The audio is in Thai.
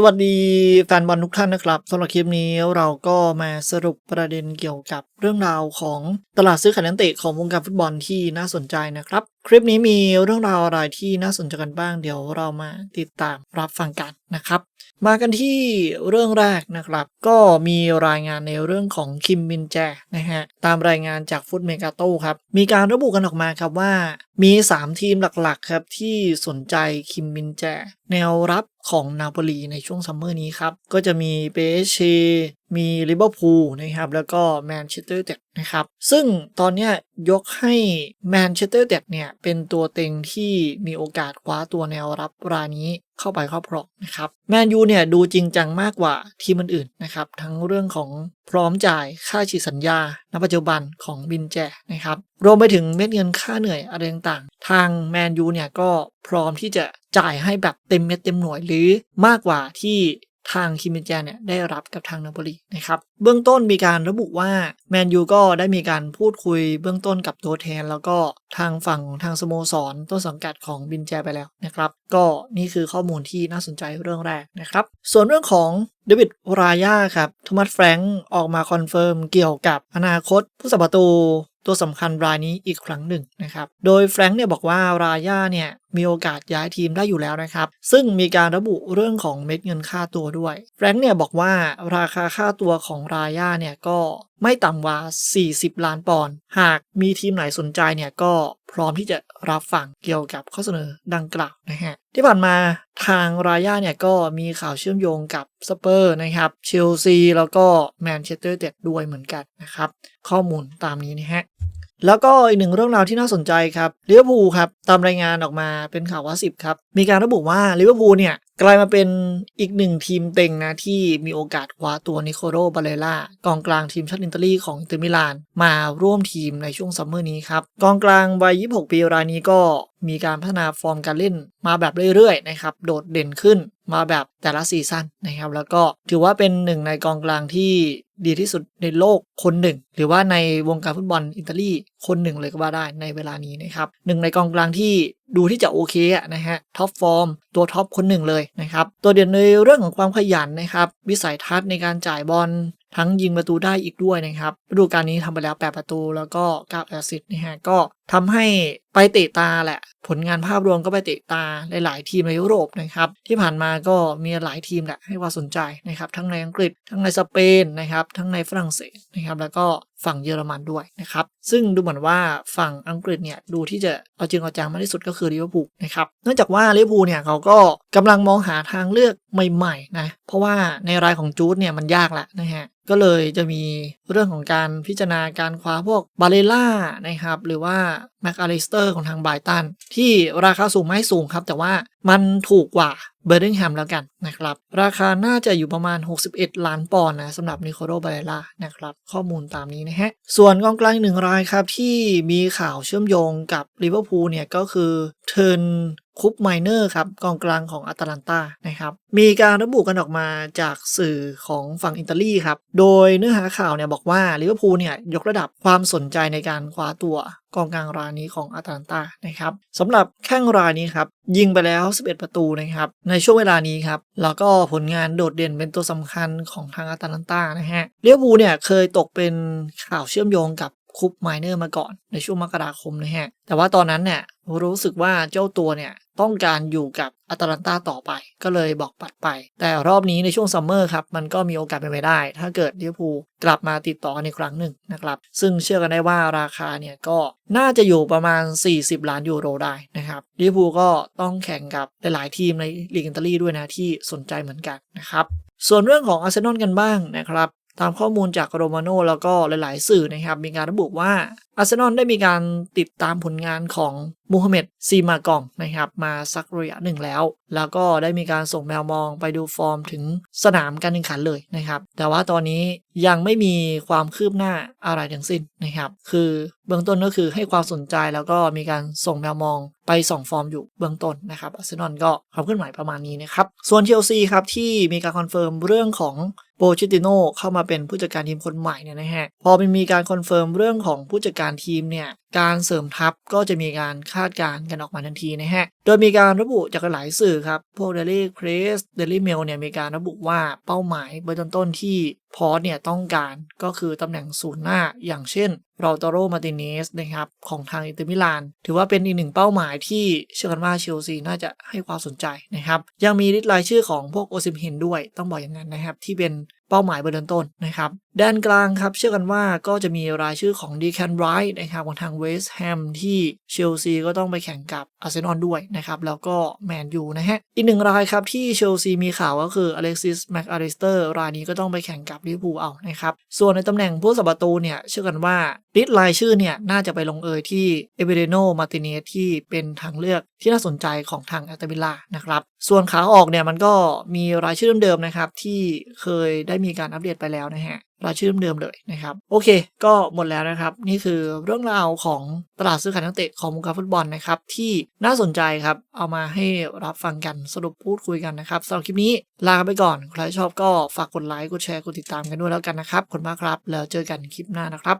สวัสดีแฟนบอลทุกท่านนะครับสำหรับคลิปนี้เราก็มาสรุปประเด็นเกี่ยวกับเรื่องราวของตลาดซื้อขายนักเตะของวงการฟุตบอลที่น่าสนใจนะครับ คลิปนี้มีเรื่องราวอะไรที่น่าสนใจกันบ้าง เดี๋ยวเรามาติดตามรับฟังกันนะครับ มากันที่เรื่องแรกนะครับ ก็มีรายงานในเรื่องของคิมมินแจนะฮะตามรายงานจากฟุตเมกาโต้ครับมีการระบุกันออกมาครับว่า มี 3 ทีมหลักๆครับที่สนใจคิมมินแจ แนวรับของนาโปลีในช่วงซัมเมอร์นี้ครับ ก็จะมีเปเชมีลิเวอร์พูลนะครับ แล้วก็แมนเชสเตอร์เต็ดนะครับ ซึ่งตอนนี้ยกให้แมนเชสเตอร์เต็ดเนี่ย เป็นตัวเต็งที่มีโอกาสคว้าตัวแนวรับรายนี้เข้าไปครอบครองนะครับ แมนยูเนี่ย ดูจริงจังมากกว่าทีมอื่นๆนะครับ ทั้งเรื่องของ พร้อมจ่ายค่าฉีดสัญญา ณ ปัจจุบันของบินแจนะครับ รวมไปถึงเม็ดเงินค่าเหนื่อยอะไรต่างๆ ทางแมนยูเนี่ยก็พร้อมที่จะจ่ายให้แบบเต็มเม็ดเต็มหน่วยหรือมากกว่าที่ ทางคิมเบนแจเนี่ยได้รับกับทางนาโปลีนะครับเบื้องต้นมีการระบุว่าแมนยูก็ได้มีการพูดคุยเบื้องต้นกับตัวแทน แล้วก็ทางฝั่งทางสโมสรต้นสังกัดของบินแจไปแล้วนะครับก็นี่คือข้อมูลที่น่าสนใจเรื่องแรกนะครับส่วนเรื่องของเดวิดรายาครับโทมัสแฟรงก์ออกมาคอนเฟิร์มเกี่ยวกับอนาคตผู้สัประตู ตัวสำคัญรายนี้อีกครั้งหนึ่งนะครับ โดยแฟรงค์เนี่ยบอกว่าราย่าเนี่ยมีโอกาสย้ายทีมได้อยู่แล้วนะครับ ซึ่งมีการระบุเรื่องของเม็ดเงินค่าตัวด้วย แฟรงค์เนี่ยบอกว่าราคาค่าตัวของราย่าเนี่ยก็ไม่ต่ำกว่า 40 ล้านปอนด์ หากมีทีมไหนสนใจเนี่ยก็พร้อมที่จะรับฟังเกี่ยวกับข้อเสนอดังกล่าวนะฮะ ที่ผ่านมา ทางรายาเนี่ยก็มีข่าวเชื่อมโยงกับสเปอร์นะครับเชลซีแล้วก็แมนเชสเตอร์เด็ดด้วยเหมือนกันนะครับ ข้อมูลตามนี้นะฮะ แล้วก็อีกหนึ่งเรื่องราวที่น่าสนใจครับลิเวอร์พูลครับตามรายงานออกมาเป็นข่าวว่าสิบครับ มีการระบุว่าลิเวอร์พูลเนี่ย กลายมาเป็นอีกหนึ่งทีมเต็งนะที่มีโอกาสคว้าตัวนิโคโรบาเลล่ากองกลางทีมชาติอิตาลีของอินเตอร์มิลาน มาร่วมทีมในช่วงซัมเมอร์นี้ครับ กองกลางวัย 26 ปีรายนี้ก็มีการพัฒนาฟอร์มการเล่นมาแบบเรื่อยๆนะครับโดดเด่นขึ้นมาแบบแต่ละซีซั่นนะครับแล้วก็ถือว่าเป็นหนึ่งในกองกลางที่ ดีที่สุดในโลกคนหนึ่ง หรือว่าในวงการฟุตบอลอิตาลีคนหนึ่งเลยก็ว่าได้ในเวลานี้นะครับหนึ่งในกองกลางที่ ดูที่จะโอเคนะฮะท็อปฟอร์มตัวท็อปคนหนึ่งเลยนะครับตัวเด่นในเรื่องของความขยันนะครับวิสัยทัศน์ในการจ่ายบอลทั้งยิงประตูได้อีกด้วยนะครับฤดูกาลนี้ทำไปแล้ว 8 ประตูแล้วก็9แอสซิสต์นะฮะก็ทำให้ไปเตะตาแหละ ผลงานภาพรวมก็ไปเตะตาหลายๆทีมในยุโรปนะครับที่ผ่านมาก็มีหลายทีมแหละให้ความสนใจนะครับทั้งในอังกฤษ ทั้งในสเปนนะครับทั้งในฝรั่งเศสนะครับแล้วก็ ฝั่งเยอรมันด้วยนะครับ ซึ่งดูเหมือนว่าฝั่งอังกฤษเนี่ยดูที่จะเอาจริงเอาจังมากที่สุดก็คือลิเวอร์พูลนะครับ เนื่องจากว่าลิเวอร์พูลเนี่ยเขาก็กำลังมองหาทางเลือกใหม่ๆนะเพราะว่าในรายของจูดเนี่ยมันยากละนะฮะก็เลยจะมีเรื่องของการพิจารณาการคว้าพวกบาเลล่านะครับหรือว่าแม็กอาริสเตอร์ของทางไบตัน ที่ราคาสูงไม่สูงครับ แต่ว่ามันถูกกว่าเบอร์ดิงแฮมแล้วกันนะครับ ราคาน่าจะอยู่ประมาณ 61 ล้านปอนด์นะสำหรับนิโคโรบาเลล่านะครับ ข้อมูลตามนี้นะฮะ ส่วนกองกลางหนึ่งรายครับ ที่มีข่าวเชื่อมโยงกับลิเวอร์พูลเนี่ย ก็คือเทิร์น คุปไมเนอร์ครับกองกลางของอัตแลนตานะครับมีการระบุกันออกมาจากสื่อของฝั่งอิตาลีครับโดยเนื้อหาข่าวเนี่ยบอกว่าลิเวอร์พูลเนี่ยยกระดับความสนใจในการคว้าตัวกองกลางรายนี้ของอัตแลนตานะครับสำหรับแข้งรายนี้ครับยิงไปแล้ว 11 ประตูนะครับในช่วงเวลานี้ครับแล้วก็ผลงานโดดเด่นเป็นตัวสำคัญของทางอัตแลนตานะฮะลิเวอร์พูลเนี่ยเคยตกเป็นข่าวเชื่อมโยงกับ คุปไมเนอร์มาก่อนในช่วงมกราคมนะฮะ แต่ว่าตอนนั้นเนี่ยรู้สึกว่าเจ้าตัวเนี่ยต้องการอยู่กับอัตแลนตาต่อไป ก็เลยบอกปัดไป แต่รอบนี้ในช่วงซัมเมอร์ครับ มันก็มีโอกาสเป็นไปได้ ถ้าเกิดลิเวอร์พูลกลับมาติดต่อกันอีกครั้งหนึ่งนะครับ ซึ่งเชื่อกันได้ว่าราคาเนี่ยก็น่าจะอยู่ประมาณ 40 ล้านยูโรได้นะครับลิเวอร์พูลก็ต้องแข่งกับหลายๆทีมในลีกอิตาลีด้วยนะที่สนใจเหมือนกันนะครับส่วนเรื่องของอาร์เซนอลกันบ้างนะครับ ตามข้อมูลจากโรมาโนแล้วก็หลาย ๆ สื่อนะครับ มีการระบุว่าอาร์เซนอลได้มีการติดตามผลงานของมูฮัมเหม็ดซีมากองนะครับมาสักระยะหนึ่งแล้ว แล้วก็ได้มีการส่งแมวมองไปดูฟอร์มถึงสนามการแข่งขันเลยนะครับ แต่ว่าตอนนี้ยังไม่มีความคืบหน้าอะไรทั้งสิ้นนะครับ คือเบื้องต้นก็คือให้ความสนใจแล้วก็มีการส่งแมวมอง ไปส่องฟอร์มอยู่เบื้องต้นนะครับอาร์เซนอลก็ความเคลื่อนไหวประมาณนี้นะครับ ส่วนเชลซีครับที่มีการคอนเฟิร์มเรื่องของโปชิติโนเข้ามาเป็นผู้จัดการทีมคนใหม่เนี่ยนะฮะ พอมันมีการคอนเฟิร์มเรื่องของผู้จัดการทีมเนี่ย การเสริมทัพก็จะมีการคาดการณ์กันออกมาทันทีนะฮะ โดยมีการระบุจากหลายสื่อครับ พวก Daily Press Daily Mail เนี่ยมีการระบุว่าเป้าหมายเบื้อร์ต้นที่พอเนี่ยต้องการก็คือตำแหน่งศูนย์หน้า อย่างเช่นราตโรมาติเนสนะครับของทางอินเตอร์มิลาน ถือว่าเป็นอีกหนึ่งเป้าหมายที่เชื่อกันว่าเชลซีน่าจะให้ความสนใจนะครับ ยังมีลิสต์รายชื่อของพวกโอซิมเฮนด้วยต้องบอกอย่างนั้นนะครับ ที่เป็น เป้าหมายเบื้อร์ต้นนะครับด้านกลางครับ เชื่อกันว่าก็จะมีรายชื่อของดีแคนไรท์นะครับของทางเวสต์แฮมที่เชลซีก็ต้องไปแข่งกับอาร์เซนอลด้วยนะครับ แล้วก็แมนยูนะฮะ อีกหนึ่งรายครับที่เชลซีมีข่าวก็คืออเล็กซิสแม็กอาริสเตอร์รายนี้ก็ต้องไปแข่งกับลิเวอร์พูลเอานะครับ ส่วนในตำแหน่งผู้สับประตูเนี่ย เชื่อกันว่าลิสต์รายชื่อเนี่ย น่าจะไปลงเอยที่เอเบเดโนมาติเนสที่เป็นทางเลือกที่น่าสนใจของทางแอตเตวิลล่านะครับส่วนขาออกเนี่ยมันก็มีรายชื่อเดิมๆนะครับที่เคยได้มีการอัปเดตไปแล้วนะฮะรายชื่อเดิมเลยนะครับ โอเค ก็หมดแล้วนะครับ นี่คือเรื่องราวของตลาดซื้อขายนักเตะของวงการฟุตบอลนะครับ ที่น่าสนใจครับ เอามาให้รับฟังกันสรุปพูดคุยกันนะครับสำหรับคลิปนี้ลาไปก่อน ใครชอบก็ฝากกดไลค์กดแชร์กดติดตามกันด้วยแล้วกันนะครับขอบคุณมากครับ แล้วเจอกันคลิปหน้านะครับ